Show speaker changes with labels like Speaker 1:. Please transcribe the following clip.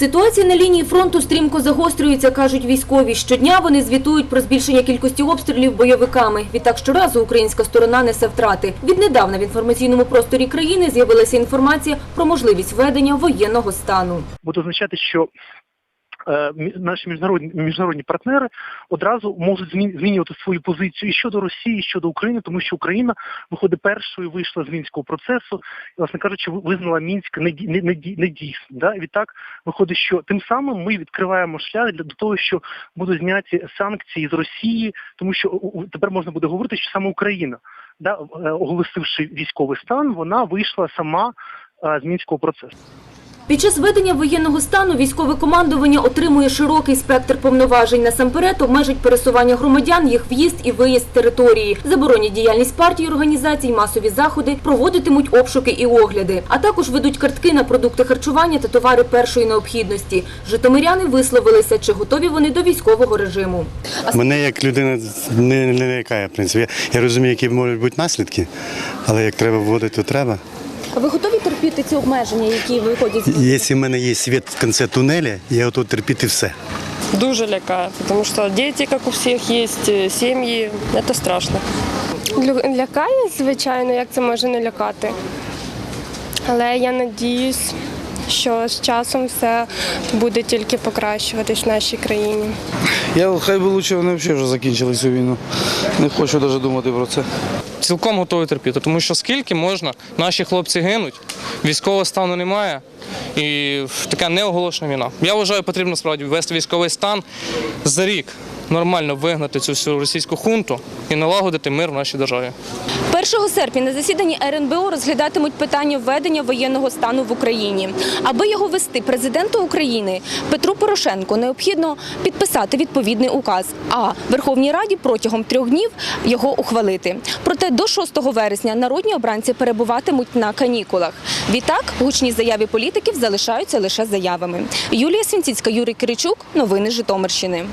Speaker 1: Ситуація на лінії фронту стрімко загострюється, кажуть військові. Щодня вони звітують про збільшення кількості обстрілів бойовиками. Відтак щоразу українська сторона несе втрати. Віднедавна в інформаційному просторі країни з'явилася інформація про можливість введення воєнного стану.
Speaker 2: Буду означати, що наші міжнародні міжнародні партнери одразу можуть змін- змінювати свою позицію і щодо Росії, і щодо України, тому що Україна виходить першою, вийшла з мінського процесу, і, власне кажучи, визнала мінськ неді- не- неді- недійсним. Да? І відтак виходить, що тим самим ми відкриваємо шлях для того, що будуть зняті санкції з Росії, тому що тепер можна буде говорити, що саме Україна, да, е, оголосивши військовий стан, вона вийшла сама е, з мінського процесу.
Speaker 1: Під час введення воєнного стану військове командування отримує широкий спектр повноважень. Насамперед обмежить пересування громадян, їх в'їзд і виїзд з території, заборонять діяльність партій організацій, масові заходи, проводитимуть обшуки і огляди. А також ведуть картки на продукти харчування та товари першої необхідності. Житомиряни висловилися, чи готові вони до військового режиму.
Speaker 3: Мене як людина не, лякає, в принципі. Я розумію, які можуть бути наслідки, але як треба вводити, то треба.
Speaker 1: Ви готові терпіти ці обмеження, які виходять
Speaker 3: Якщо в мене є світ в кінці тунеля, я готовий терпіти все.
Speaker 4: Дуже лякає, тому що діти, як у всіх, є сім'ї, це страшно.
Speaker 5: Лякає, звичайно, як це може не лякати. Але я надіюсь, що з часом все буде тільки покращуватись в нашій країні.
Speaker 6: Я хай би лучше вони взагалі вже закінчили цю війну. Не хочу навіть думати про це.
Speaker 7: Цілком готові терпіти, тому що скільки можна, наші хлопці гинуть, військового стану немає і така неоголошена війна. Я вважаю, потрібно справді ввести військовий стан за рік, нормально вигнати цю всю російську хунту і налагодити мир в нашій державі.
Speaker 1: 1 серпня на засіданні РНБО розглядатимуть питання введення воєнного стану в Україні. Аби його вести президенту України Петру Порошенку необхідно підписати відповідний указ, а Верховній Раді протягом трьох днів його ухвалити. Проте до 6 вересня народні обранці перебуватимуть на канікулах. Відтак гучні заяви політиків залишаються лише заявами. Юлія Свінціцька, Юрій Киричук. Новини Житомирщини.